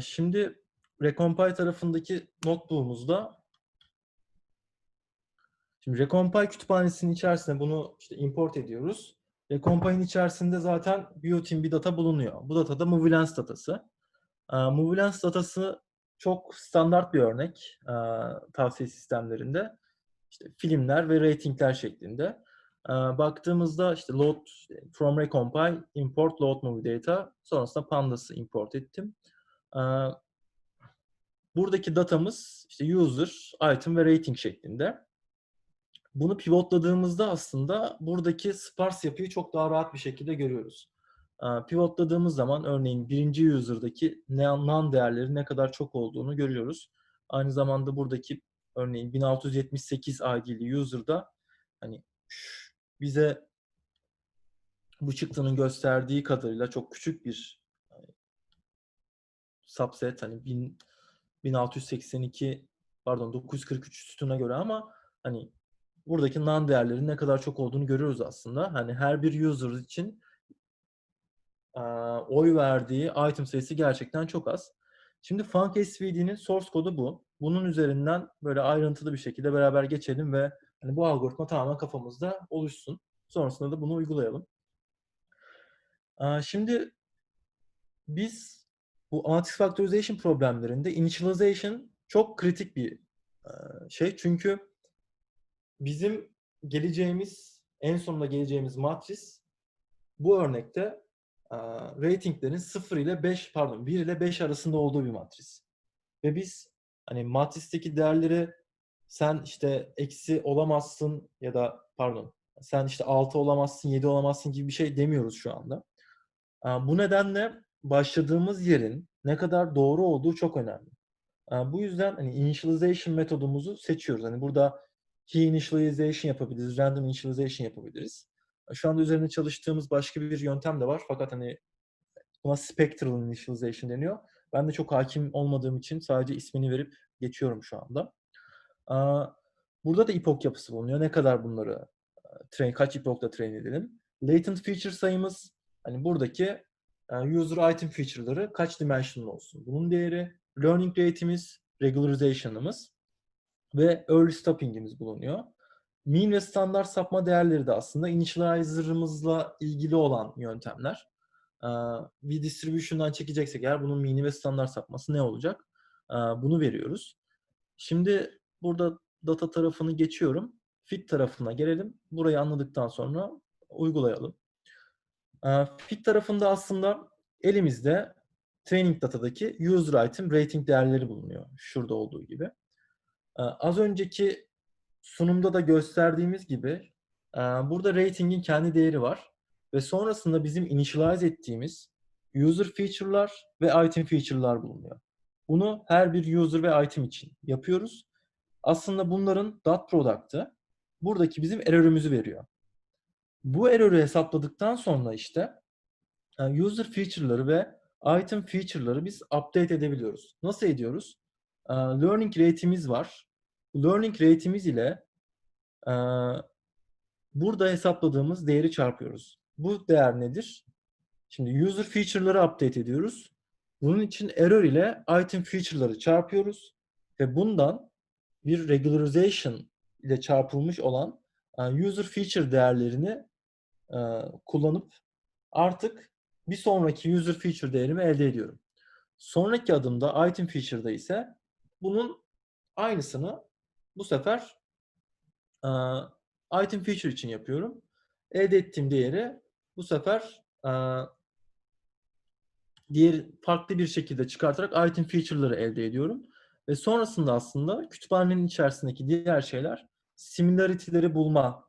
Şimdi Recompile tarafındaki notebook'umuzda şimdi Recompile kütüphanesinin içerisine bunu işte import ediyoruz. Recompile'in içerisinde zaten built-in bir data bulunuyor. Bu data da Movielens datası. Movielens datası çok standart bir örnek tavsiye sistemlerinde. İşte filmler ve ratingler şeklinde. Baktığımızda işte load from recompile import load movie data sonrasında pandas'ı import ettim. Buradaki datamız işte user, item ve rating şeklinde. Bunu pivotladığımızda aslında buradaki sparse yapıyı çok daha rahat bir şekilde görüyoruz. Pivotladığımız zaman örneğin birinci user'daki non değerleri ne kadar çok olduğunu görüyoruz. Aynı zamanda buradaki örneğin 1678 ID'li user'da hani bize bu çıktının gösterdiği kadarıyla çok küçük bir subset hani 1000, 1682 pardon 943 sütuna göre ama hani buradaki non değerlerin ne kadar çok olduğunu görüyoruz aslında. Hani her bir user için e, oy verdiği item sayısı gerçekten çok az. Şimdi FunkSVD'nin source kodu bu. Bunun üzerinden böyle ayrıntılı bir şekilde beraber geçelim ve hani bu algoritma tamamen kafamızda oluşsun. Sonrasında da bunu uygulayalım. Şimdi biz bu analitik factorization problemlerinde initialization çok kritik bir şey. Çünkü bizim geleceğimiz, en sonunda geleceğimiz matris bu örnekte ratinglerin 0 ile 5 pardon 1 ile 5 arasında olduğu bir matris. Ve biz hani matristeki değerleri sen işte eksi olamazsın ya da pardon sen işte 6 olamazsın 7 olamazsın gibi bir şey demiyoruz şu anda. Bu nedenle başladığımız yerin ne kadar doğru olduğu çok önemli. Bu yüzden hani initialization metodumuzu seçiyoruz. Hani burada key initialization yapabiliriz, random initialization yapabiliriz. Şu anda üzerinde çalıştığımız başka bir yöntem de var. Fakat hani buna spectral initialization deniyor. Ben de çok hakim olmadığım için sadece ismini verip geçiyorum şu anda. Burada da epoch yapısı bulunuyor. Ne kadar bunları train, kaç epoch'ta train edelim? Latent feature sayımız hani buradaki user item feature'ları kaç dimensional olsun? Bunun değeri learning rate'imiz, regularization'ımız ve early stopping'imiz bulunuyor. Mean ve standart sapma değerleri de aslında initializer'ımızla ilgili olan yöntemler. Bir distribution'dan çekeceksek eğer bunun mean'i ve standart sapması ne olacak? Bunu veriyoruz. Şimdi burada data tarafını geçiyorum. Fit tarafına gelelim. Burayı anladıktan sonra uygulayalım. Fit tarafında aslında elimizde training datadaki user item rating değerleri bulunuyor. Şurada olduğu gibi. Az önceki sunumda da gösterdiğimiz gibi burada ratingin kendi değeri var. Ve sonrasında bizim initialize ettiğimiz user feature'lar ve item feature'lar bulunuyor. Bunu her bir user ve item için yapıyoruz. Aslında bunların dot product'ı buradaki bizim error'ümüzü veriyor. Bu error'ü hesapladıktan sonra işte user feature'ları ve item feature'ları biz update edebiliyoruz. Nasıl ediyoruz? Learning rate'imiz var. Learning rate'imiz ile burada hesapladığımız değeri çarpıyoruz. Bu değer nedir? Şimdi user feature'ları update ediyoruz. Bunun için error ile item feature'ları çarpıyoruz ve bundan bir regularization ile çarpılmış olan user feature değerlerini kullanıp artık bir sonraki user feature değerimi elde ediyorum. Sonraki adımda item feature'da ise bunun aynısını bu sefer item feature için yapıyorum. Elde ettiğim değeri bu sefer diğer farklı bir şekilde çıkartarak item feature'ları elde ediyorum. Ve sonrasında aslında kütüphanenin içerisindeki diğer şeyler similarity'leri bulma.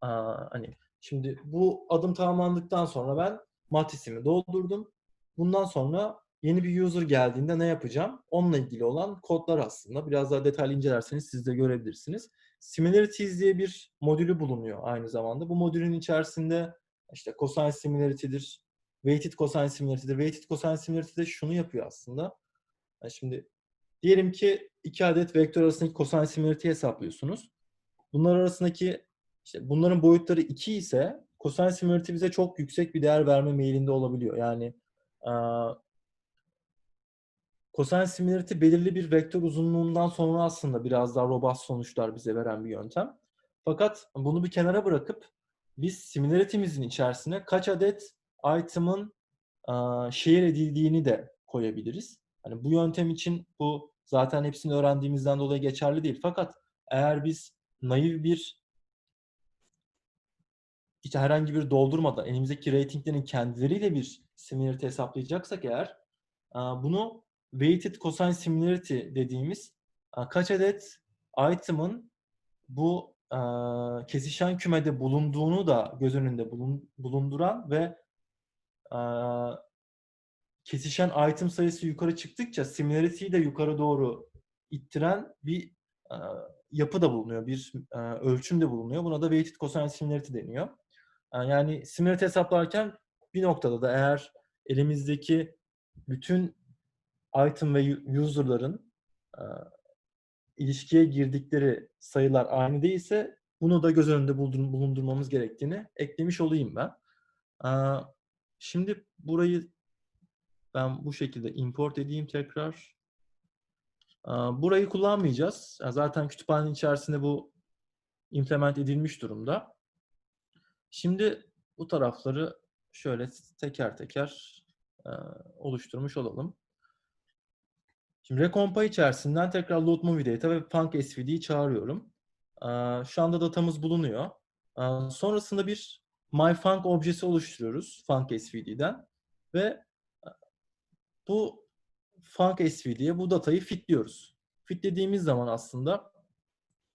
hani şimdi bu adım tamamlandıktan sonra ben matrisimi doldurdum. Bundan sonra yeni bir user geldiğinde ne yapacağım? Onunla ilgili olan kodlar aslında. Biraz daha detaylı incelerseniz siz de görebilirsiniz. Similarities diye bir modülü bulunuyor aynı zamanda. Bu modülün içerisinde işte cosine similarity'dir, weighted cosine similarity'dir. Weighted cosine similarity de şunu yapıyor aslında. Yani şimdi diyelim ki iki adet vektör arasındaki cosine similarity hesaplıyorsunuz. Bunlar arasındaki işte bunların boyutları 2 ise cosine similarity bize çok yüksek bir değer verme meyilinde olabiliyor. Yani cosine similarity belirli bir vektör uzunluğundan sonra aslında biraz daha robust sonuçlar bize veren bir yöntem. Fakat bunu bir kenara bırakıp biz similarity'mizin içerisine kaç adet item'ın eee, share edildiğini de koyabiliriz. Hani bu yöntem için bu zaten hepsini öğrendiğimizden dolayı geçerli değil. Fakat eğer biz naif bir işte herhangi bir doldurmadan elimizdeki ratinglerin kendileriyle bir similarity hesaplayacaksak eğer e, bunu weighted cosine similarity dediğimiz e, kaç adet item'ın bu e, kesişen kümede bulunduğunu da göz önünde bulun- bulunduran ve kesişen item sayısı yukarı çıktıkça similarity'yi de yukarı doğru ittiren bir yapı da bulunuyor, bir ölçüm de bulunuyor. Buna da weighted cosine similarity deniyor. Yani similarity hesaplarken bir noktada da eğer elimizdeki bütün item ve user'ların e, ilişkiye girdikleri sayılar aynı değilse bunu da göz önünde bulundur- bulundurmamız gerektiğini eklemiş olayım ben. E, Şimdi burayı ben bu şekilde import edeyim tekrar. E, Burayı kullanmayacağız. Ya Zaten kütüphanenin içerisinde bu implement edilmiş durumda. Şimdi bu tarafları şöyle teker teker e, oluşturmuş olalım. Şimdi Recompa içerisinden tekrar load movie data ve func svd'yi çağırıyorum. E, Şu anda datamız bulunuyor. E, Sonrasında bir myfunc objesi oluşturuyoruz func svd'den ve e, bu func svd'ye bu datayı fitliyoruz. Fitlediğimiz zaman aslında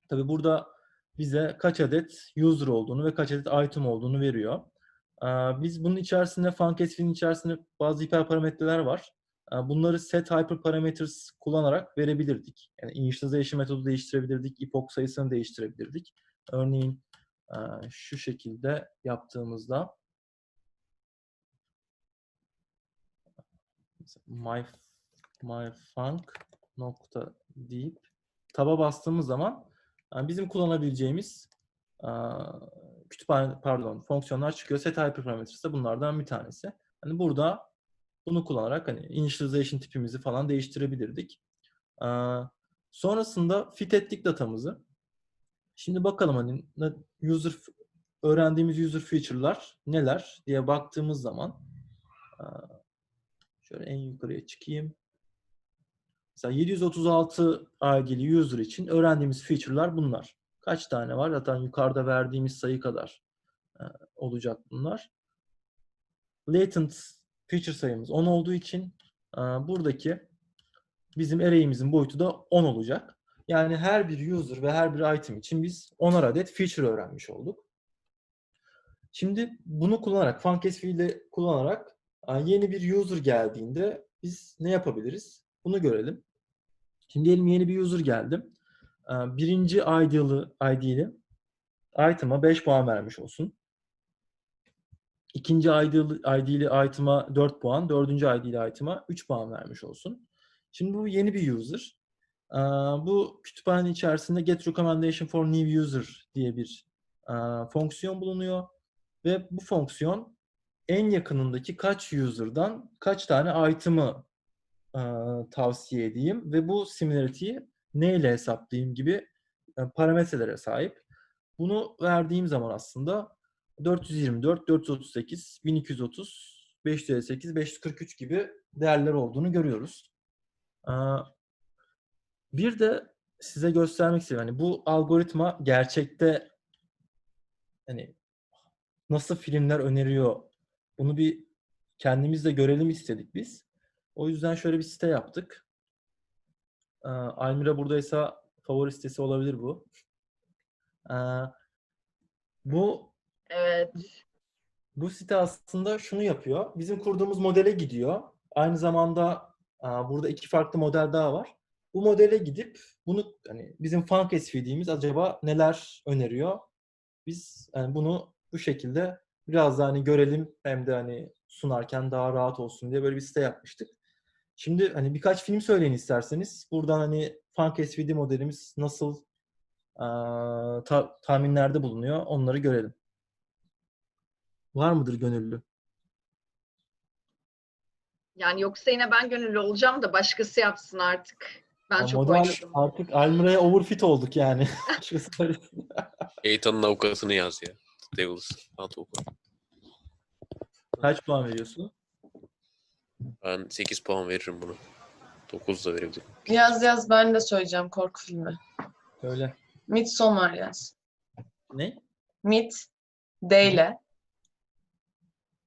tabi burada bize kaç adet user olduğunu ve kaç adet item olduğunu veriyor. Biz bunun içerisinde FuncSV'nin içerisinde bazı hiperparametreler var. Bunları set hyperparameters kullanarak verebilirdik. Yani initialization metodu değiştirebilirdik, epoch sayısını değiştirebilirdik. Örneğin şu şekilde yaptığımızda my myfunc nokta deyip taba bastığımız zaman bizim kullanabileceğimiz eee, kütüphane pardon fonksiyonlar çıkıyor. Set hyperparameters de bunlardan bir tanesi. Hani burada bunu kullanarak hani initialization tipimizi falan değiştirebilirdik. Eee, sonrasında fit ettik datamızı. Şimdi bakalım hani user öğrendiğimiz user feature'lar neler diye baktığımız zaman eee, şöyle en yukarıya çıkayım. Mesela 736 ilgili user için öğrendiğimiz feature'lar bunlar. Kaç tane var? Zaten yukarıda verdiğimiz sayı kadar e, olacak bunlar. Latent feature sayımız 10 olduğu için e, buradaki bizim array'imizin boyutu da 10 olacak. Yani her bir user ve her bir item için biz 10'ar adet feature öğrenmiş olduk. Şimdi bunu kullanarak, FuncSV ile kullanarak e, yeni bir user geldiğinde biz ne yapabiliriz? Bunu görelim. Şimdi diyelim yeni bir user geldi. Ee, Birinci ID'li, ID'li item'a 5 puan vermiş olsun. İkinci ID'li, ID'li item'a 4 puan, dördüncü ID'li item'a 3 puan vermiş olsun. Şimdi bu yeni bir user. Ee, Bu kütüphane içerisinde get recommendation for new user diye bir e, fonksiyon bulunuyor. Ve bu fonksiyon en yakınındaki kaç user'dan kaç tane item'ı e, tavsiye edeyim ve bu similarity'yi neyle hesaplayayım gibi e, parametrelere sahip. Bunu verdiğim zaman aslında 424, 438, 1230, 558, 543 gibi değerler olduğunu görüyoruz. E, Bir de size göstermek istiyorum. Hani bu algoritma gerçekte hani nasıl filmler öneriyor bunu bir kendimiz de görelim istedik biz. O yüzden şöyle bir site yaptık. Ee, Almira buradaysa favori sitesi olabilir bu. Ee, bu Evet. bu site aslında şunu yapıyor. Bizim kurduğumuz modele gidiyor. Aynı zamanda e, burada iki farklı model daha var. Bu modele gidip bunu hani bizim funk SVD'miz acaba neler öneriyor? Biz yani bunu bu şekilde biraz daha hani görelim hem de hani sunarken daha rahat olsun diye böyle bir site yapmıştık. Şimdi hani birkaç film söyleyin isterseniz. Buradan hani Funk SVD modelimiz nasıl eee, ta- tahminlerde bulunuyor onları görelim. Var mıdır gönüllü? Yani yoksa yine ben gönüllü olacağım da başkası yapsın artık. Ben Ya çok model artık Almira'ya overfit olduk yani. Ethan'ın avukatını yaz ya. Devils. At oku. Kaç puan veriyorsun? Ben 8 puan veririm buna. 9 da verebilirim. Yaz yaz ben de söyleyeceğim korku filmi. Öyle. Midsommar yaz. Ne? Mid D ile.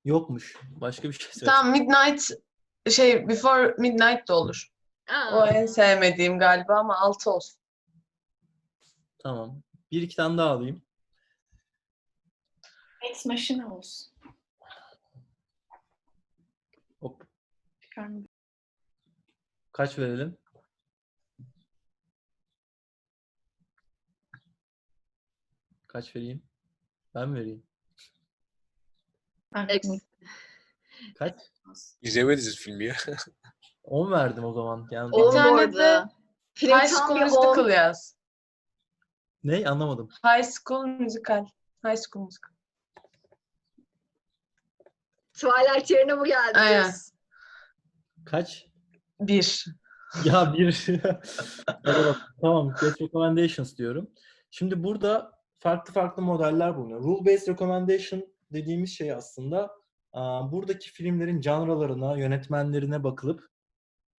Yokmuş. Başka bir şey söyle. Tamam Midnight şey Before Midnight de olur. Aa, O en sevmediğim galiba ama 6 olsun. Tamam. Bir iki tane daha alayım. Ex Machina olsun. Çıkarma. Kaç verelim? Kaç vereyim? Ben mi vereyim? Kaç? İzlemediniz filmi ya. 10 verdim o zaman. Yani On tane de. Film High School bir on. Musical yaz. Ne? Anlamadım. High School Musical. High School Musical. Twilight yerine bu geldi. Aynen. diyorsun. Kaç? Bir. Ya bir. Tamam. Get recommendations diyorum. Şimdi burada farklı farklı modeller bulunuyor. Rule based recommendation dediğimiz şey aslında buradaki filmlerin janralarına, yönetmenlerine bakılıp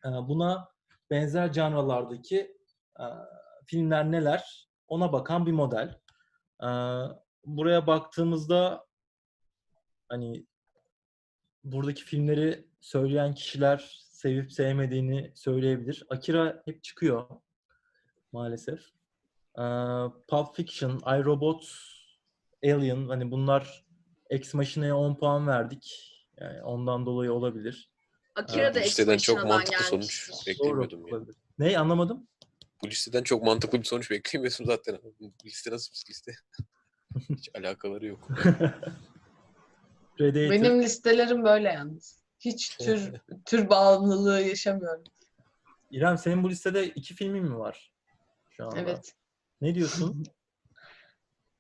buna benzer janralardaki aa, filmler neler ona bakan bir model. Buraya baktığımızda hani buradaki filmleri söyleyen kişiler sevip sevmediğini söyleyebilir. Akira hep çıkıyor maalesef. Ee, Pulp Fiction, iRobot, Alien hani bunlar Ex Machina'ya 10 puan verdik. Yani ondan dolayı olabilir. Akira Aa, da listeden çok mantıklı sonuç beklemiyordum ya. olabilir. Ne anlamadım? Bu listeden çok mantıklı bir sonuç beklemiyordum zaten. Bu liste nasıl bir liste? Hiç alakaları yok. Predator. Benim listelerim böyle yalnız. Hiç tür tür bağımlılığı yaşamıyorum. İrem senin bu listede iki filmin mi var? Şu anda. Evet. Ne diyorsun?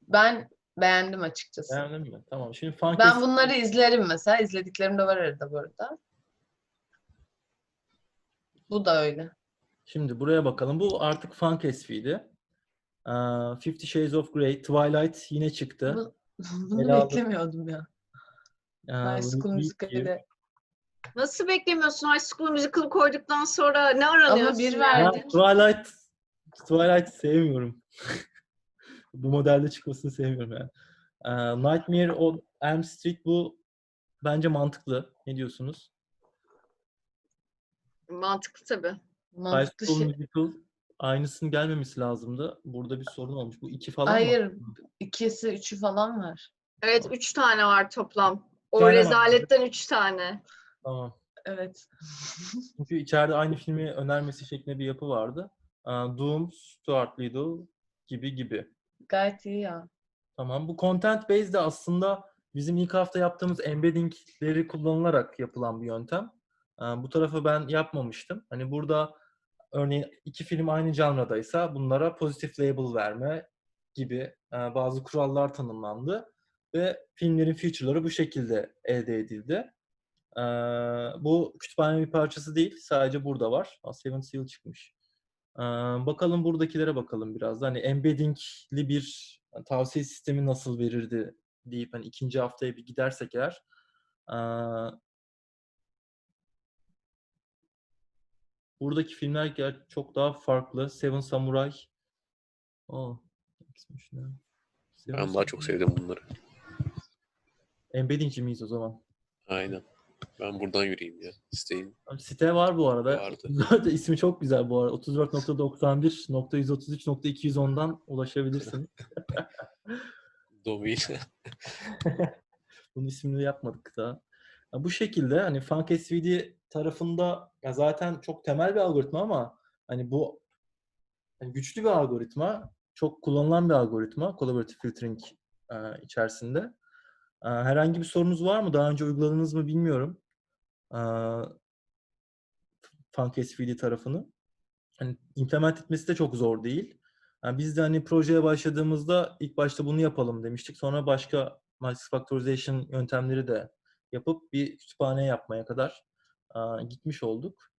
Ben beğendim açıkçası. Beğendin mi? Tamam. Şimdi Fun Ben bunları izlerim mesela. İzlediklerim de var arada bu arada. Bu da öyle. Şimdi buraya bakalım. Bu artık Fun Kesfi'ydi. Ee, Fifty Shades of Grey, Twilight yine çıktı. Bu- Bunu beklemiyordum ya. Ee, High School de. Nasıl beklemiyorsun? High School Musical'ı koyduktan sonra ne aranıyorsun? bir yani? verdi. Ben Twilight Twilight sevmiyorum. bu modelde çıkmasını sevmiyorum yani. Ee, Nightmare on Elm Street bu bence mantıklı. Ne diyorsunuz? Mantıklı tabii. High Mantıklı School şey. Musical aynısının gelmemesi lazımdı. Burada bir sorun olmuş. Bu iki falan mı? Hayır. ikisi, üçü falan var. Evet üç tane var toplam. O tane var. rezaletten üç tane. Tamam. Evet. Çünkü içeride aynı filmi önermesi şeklinde bir yapı vardı. Doom, Stuart Little gibi gibi. Gayet iyi ya. Tamam. Bu content based de aslında bizim ilk hafta yaptığımız embeddingleri kullanılarak yapılan bir yöntem. Bu tarafı ben yapmamıştım. Hani burada örneğin iki film aynı janradaysa bunlara pozitif label verme gibi bazı kurallar tanımlandı ve filmlerin feature'ları bu şekilde elde edildi. Ee, Bu kütüphane bir parçası değil, sadece burada var. Aa, Seven Seal çıkmış. Ee, Bakalım buradakilere bakalım biraz da. Hani embeddingli bir tavsiye sistemi nasıl verirdi deyip hani ikinci haftaya bir gidersek eğer. Ee, Buradaki filmler çok daha farklı. Seven Samurai. Oh, Ben daha çok sevdim bunları. Embeddingci miyiz o zaman? Aynen. Ben buradan yürüyeyim ya. Siteyim. Abi Site var bu arada. Vardı. 34 ismi çok güzel bu arada. 34.91.133.210'dan ulaşabilirsin. Domain. Bunun ismini yapmadık daha. Ya bu şekilde hani Funk SVD tarafında ya zaten çok temel bir algoritma ama hani bu hani güçlü bir algoritma, çok kullanılan bir algoritma collaborative filtering e, içerisinde. E, herhangi bir sorunuz var mı? Daha önce uyguladınız mı bilmiyorum. E, Funk SVD tarafını. Hani implement etmesi de çok zor değil. Yani biz de hani projeye başladığımızda ilk başta bunu yapalım demiştik. Sonra başka multifactorization yöntemleri de yapıp bir kütüphane yapmaya kadar aa, gitmiş olduk.